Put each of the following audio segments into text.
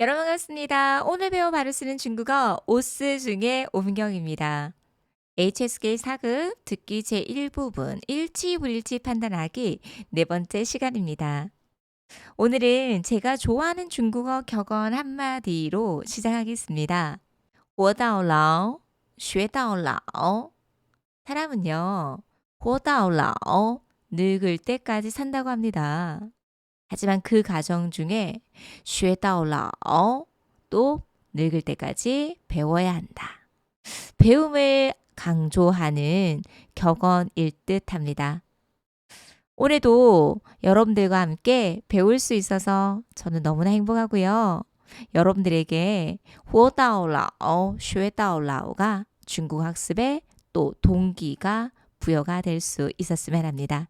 여러분 반갑습니다. 오늘 배워 바로 쓰는 중국어 오스 중에 오문경입니다. HSK 4급 듣기 제1부분 일치 불일치 판단하기 네 번째 시간입니다. 오늘은 제가 좋아하는 중국어 격언 한마디로 시작하겠습니다. 活到老,学到老. 사람은요, 活到老, 늙을 때까지 산다고 합니다. 하지만 그 과정 중에 쉐다올라어 또 늙을 때까지 배워야 한다. 배움을 강조하는 격언일 듯 합니다. 올해도 여러분들과 함께 배울 수 있어서 저는 너무나 행복하고요. 여러분들에게 호다올라오, 쉐다올라오가 중국 학습에 또 동기가 부여가 될 수 있었으면 합니다.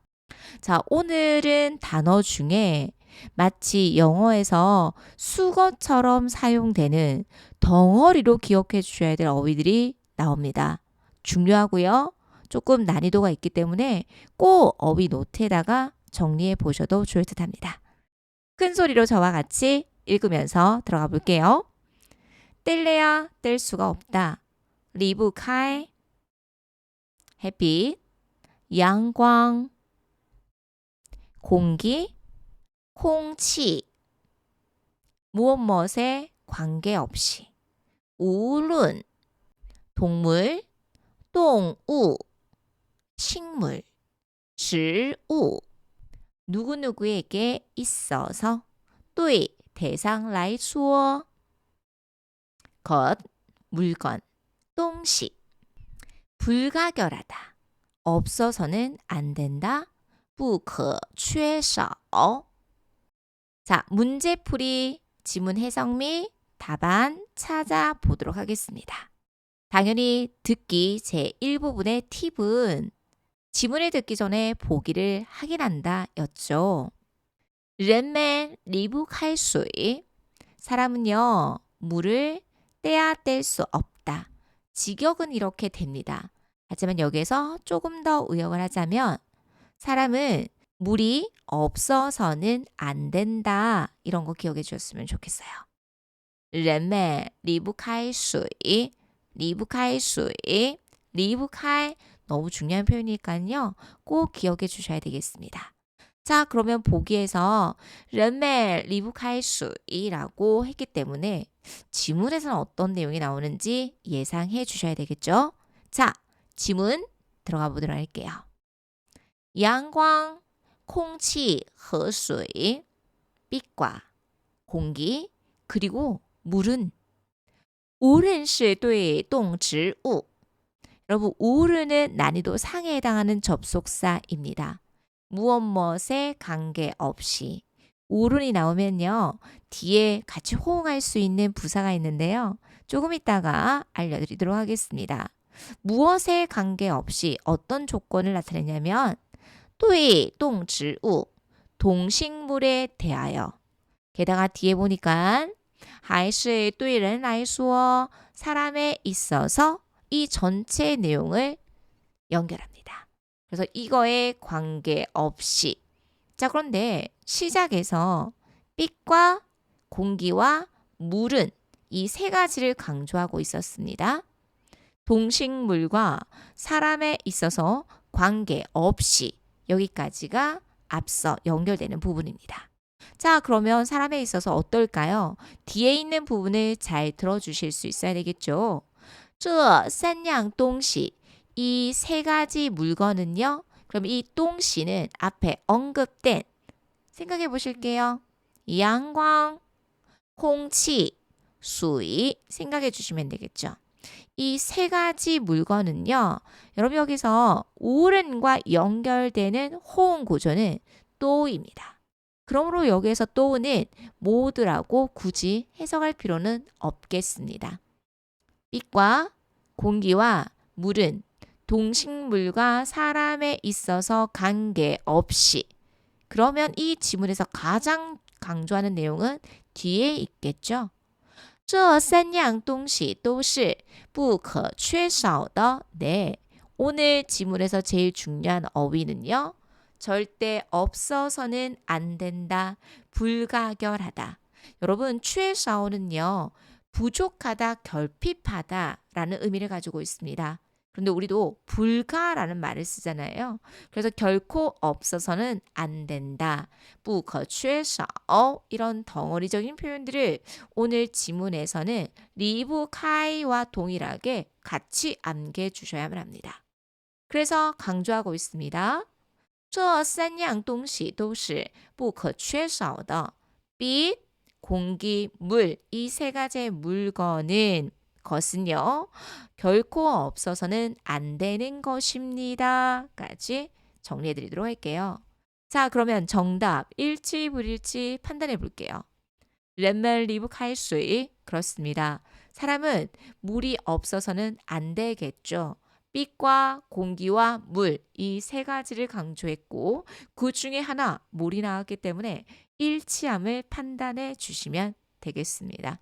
자, 오늘은 단어 중에 마치 영어에서 수거처럼 사용되는 덩어리로 기억해 주셔야 될 어휘들이 나옵니다. 중요하고요. 조금 난이도가 있기 때문에 꼭 어휘 노트에다가 정리해 보셔도 좋을 듯 합니다. 큰 소리로 저와 같이 읽으면서 들어가 볼게요. 뗄래야 뗄 수가 없다. 리브 카이 햇빛, 양광, 공기, 홍치. 무엇 무엇에 관계없이 우룬 동물, 동우, 식물, 식우 누구누구에게 있어서 또이 대상 라이수어 것, 물건, 똥식, 불가결하다. 없어서는 안 된다. 不可缺少. 자, 문제풀이, 지문 해석 및 답안 찾아보도록 하겠습니다. 당연히 듣기 제1부분의 팁은 지문을 듣기 전에 보기를 확인한다 였죠. 人们离不开水. 사람은요, 물을 떼야 뗄 수 없다. 직역은 이렇게 됩니다. 하지만 여기서 조금 더 의역을 하자면 사람은 물이 없어서는 안 된다. 이런 거 기억해 주셨으면 좋겠어요. 人们离不开水,离不开水,离不开 너무 중요한 표현이니까요. 꼭 기억해 주셔야 되겠습니다. 자, 그러면 보기에서 人们离不开水라고 했기 때문에 지문에서는 어떤 내용이 나오는지 예상해 주셔야 되겠죠? 자, 지문 들어가 보도록 할게요. 양광, 空气和水, 빛과 공기, 그리고 물은 无论是对动植物 여러분, 无论은 난이도 상에 해당하는 접속사입니다. 무엇 무엇에 관계없이 无论이 나오면요. 뒤에 같이 호응할 수 있는 부사가 있는데요. 조금 이따가 알려드리도록 하겠습니다. 무엇에 관계없이 어떤 조건을 나타내냐면 对动植物 동식물에 대하여 게다가 뒤에 보니까 还是对人来说 사람에 있어서 이 전체 내용을 연결합니다. 그래서 이거에 관계없이 자 그런데 시작에서 빛과 공기와 물은 이 세 가지를 강조하고 있었습니다. 동식물과 사람에 있어서 관계없이 여기까지가 앞서 연결되는 부분입니다. 자, 그러면 사람에 있어서 어떨까요? 뒤에 있는 부분을 잘 들어주실 수 있어야 되겠죠. 这三样东西, 이 세 가지 물건은요. 그럼 이 동시는 앞에 언급된 생각해 보실게요. 양광, 空气, 수위 생각해 주시면 되겠죠. 이 세 가지 물건은요. 여러분 여기서 오른과 연결되는 호응 구조는 또입니다. 그러므로 여기에서 또는 모두라고 굳이 해석할 필요는 없겠습니다. 빛과 공기와 물은 동식물과 사람에 있어서 관계없이 그러면 이 지문에서 가장 강조하는 내용은 뒤에 있겠죠. 这三样东西都是不可缺少的. 네. 오늘 지문에서 제일 중요한 어휘는요. 절대 없어서는 안 된다. 불가결하다. 여러분, 최사오는요. 부족하다, 결핍하다라는 의미를 가지고 있습니다. 그런데 우리도 불가라는 말을 쓰잖아요. 그래서 결코 없어서는 안 된다. 不可缺少 이런 덩어리적인 표현들을 오늘 지문에서는 리브 카이와 동일하게 같이 암기해 주셔야만 합니다. 그래서 강조하고 있습니다. 这三样东西都是不可缺少的. 빛, 공기, 물 이 세 가지의 물건은 것은요, 결코 없어서는 안 되는 것입니다. 까지 정리해 드리도록 할게요. 자, 그러면 정답 일치 불일치 판단해 볼게요. 렛말 리북할 수이 그렇습니다. 사람은 물이 없어서는 안 되겠죠. 빛과 공기와 물 이 세 가지를 강조했고 그 중에 하나 물이 나왔기 때문에 일치함을 판단해 주시면 되겠습니다.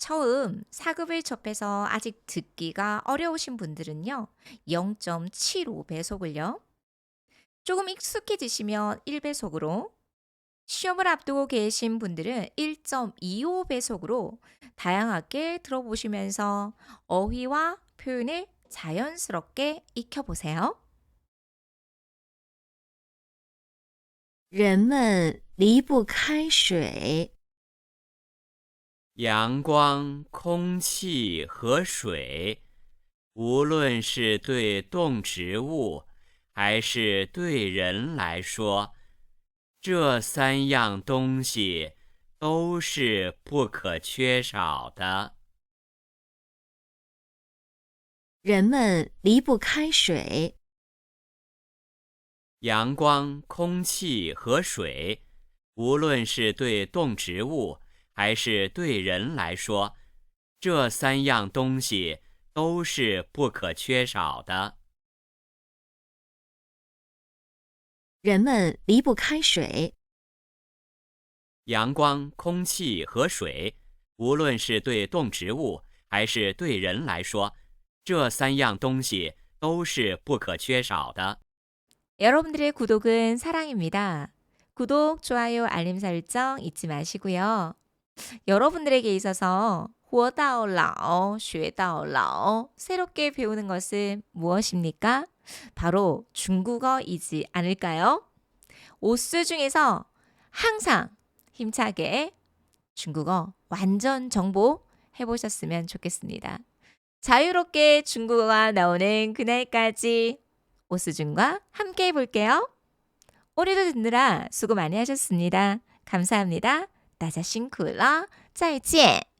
처음 사급을 접해서 아직 듣기가 어려우신 분들은요. 0.75배속을요. 조금 익숙해지시면 1배속으로 시험을 앞두고 계신 분들은 1.25배속으로 다양하게 들어보시면서 어휘와 표현을 자연스럽게 익혀보세요. 人们离不开水。 阳光、空气和水，无论是对动植物还是对人来说，这三样东西都是不可缺少的。人们离不开水。阳光、空气和水，无论是对动植物还是对人来说，这三样东西都是不可缺少的。人们离不开水。阳光、空气和水，无论是对动植物还是对人来说，这三样东西都是不可缺少的。 여러분들의 구독은 사랑입니다. 구독, 좋아요, 알림 설정 잊지 마시고요. 여러분들에게 있어서 活到老,学到老 새롭게 배우는 것은 무엇입니까? 바로 중국어이지 않을까요? 오스 중에서 항상 힘차게 중국어 완전 정보 해보셨으면 좋겠습니다. 자유롭게 중국어가 나오는 그날까지 오스준과 함께 해볼게요. 오늘도 듣느라 수고 많이 하셨습니다. 감사합니다. 大家辛苦啦，再见。